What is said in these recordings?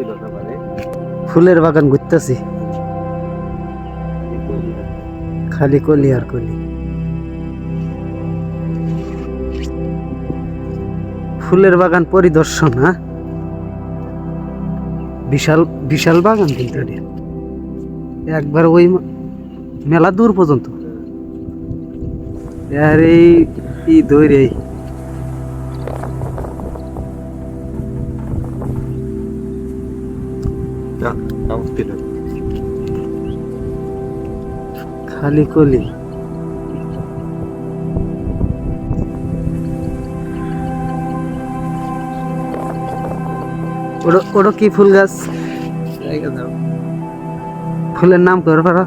ছিল না মানে। ফুলের বাগান ঘুরতেছি। খালি কলি আর কলি। ফুলের বাগান পরিদর্শন হ্যাঁ? বিশাল বিশাল বাগান কিন্তু একবার ওই মেলা দূর পর্যন্ত। আর এই ই দৈরে там вперед. খালি কলি। ওটা ওটা কি ফুল গাছ? ফুলের নাম করো পারা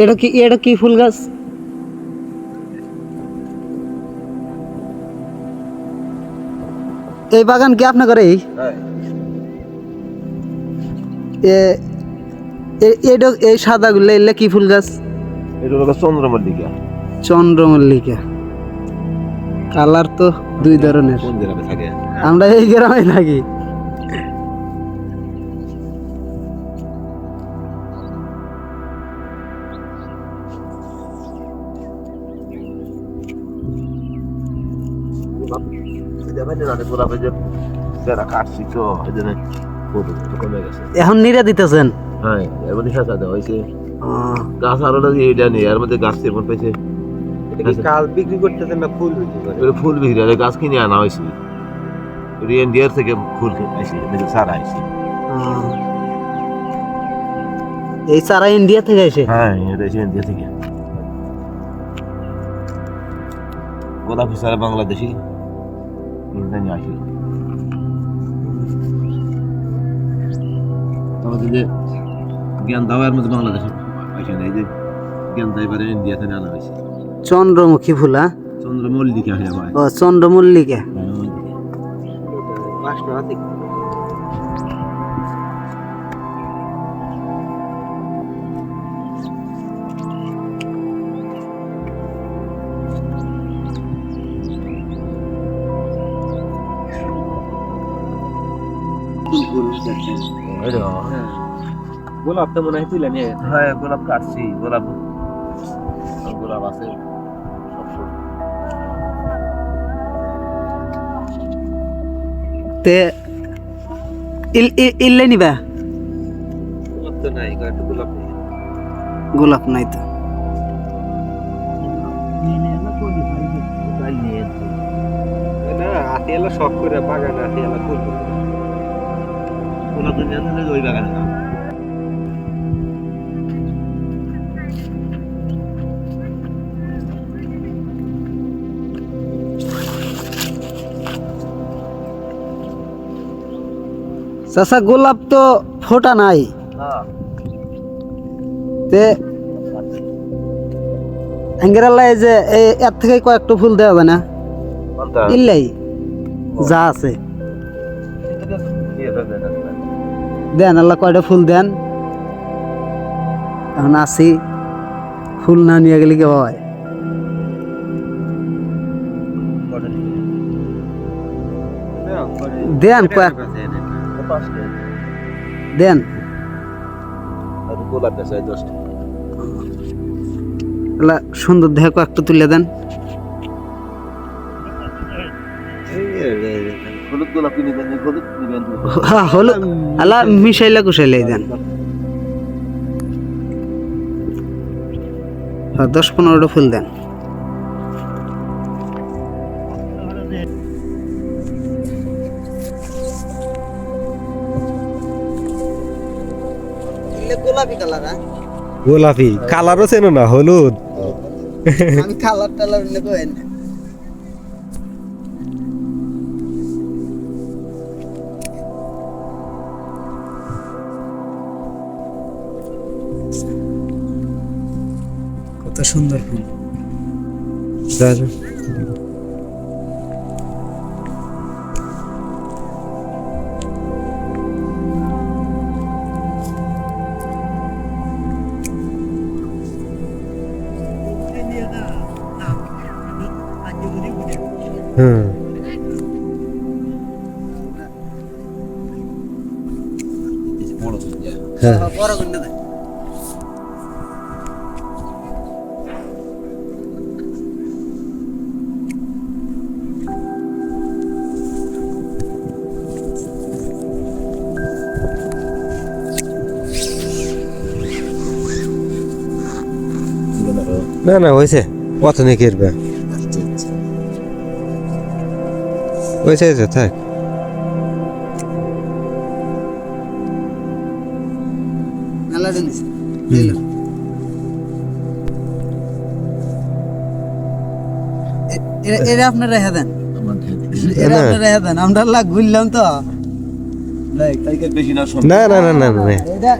এটা কি এটা কি ফুল গাছ? এই বাগান কি আপনার এই হ্যাঁ। এই সাদা গুলো এলে কি ফুল গাছ? চন্দ্রমল্লিকা। চন্দ্রমল্লিকা। কালার তো দুই ধরনের। আমরা এই গ্রামে থাকি। এখন নিরা দিতেছেন? হ্যাঁ হয়েছে। গাছ আরও না নেই এর মধ্যে গাছ তেমন পেয়েছে। এটা কাল বিক্রি করতেছেন না ফুল বিক্রি করে ফুল বিক্রি গাছ কিনে আনা হয়েছে। থেকে ফুল আইসি সারা আইসি এই চারা ইন্ডিয়া থেকে এসে? হ্যাঁ এটা ইন্ডিয়া থেকে। গোলাপি সারা বাংলাদেশি। ইন্ডিয়ান আসি আমাদের যে জ্ঞান দাওয়ার মধ্যে বাংলাদেশে আসে না এই যে জ্ঞান দাইবারে ইন্ডিয়া থেকে আনা হয়েছে চন্দ্রমুখী ফুলা? হ্যাঁ? চন্দ্রমল্লিকা হয়ে ও চন্দ্রমল্লিকা। বাসনা আছে গোলাপ তো মনে হয় তুলে নিয়ে হ্যাঁ গোলাপ কাটছি গোলাপ। গোলাপ আছে। তে ইল- ইল- ইল্লে নিবা? গোলাপ তো নাই গোলাপ নেই। গোলাপ নাই তো। না হাতি এলা শখ করে বাগানে হাতি এলা ফুল করে। গোলাপ তো নিয়ে ওই বাগানে না চাচা গোলাপ তো ফোটা নাই। হ্যাঁ। তে এঙ্গেরাল্লা এই যে এই এর থেকে কয়েকটা ফুল দেওয়া যায় না? কোনটা ইল্লাই যা আছে। ইয়ে হবে না দেন, আল্লাহ কয়টা ফুল দেন? এখন আসি ফুল না নিয়ে গেলে কি হয়? দেন কয়েক দেন। সুন্দর দেখে কয়েকটা তুলে দেন। হলুদ গোলাপ কিনে হলুদ নিবেন। হ্যাঁ মিশাইলা দেন। হ্যাঁ দশ পনেরোটা ফুল দেন। গোলাপি কালার গোলাপি। কালারও চেনো না হলুদ। কালার টালার একটা সুন্দর ফুল হুম হ্যাঁ না না হয়েছে। কত নিয়ে কিনবে হয়েছে হয়েছে থাক। এরা আপনারা রেখে দেন। এরা না। রেখে দেন। আমরা ঘুরলাম তো। না না না না না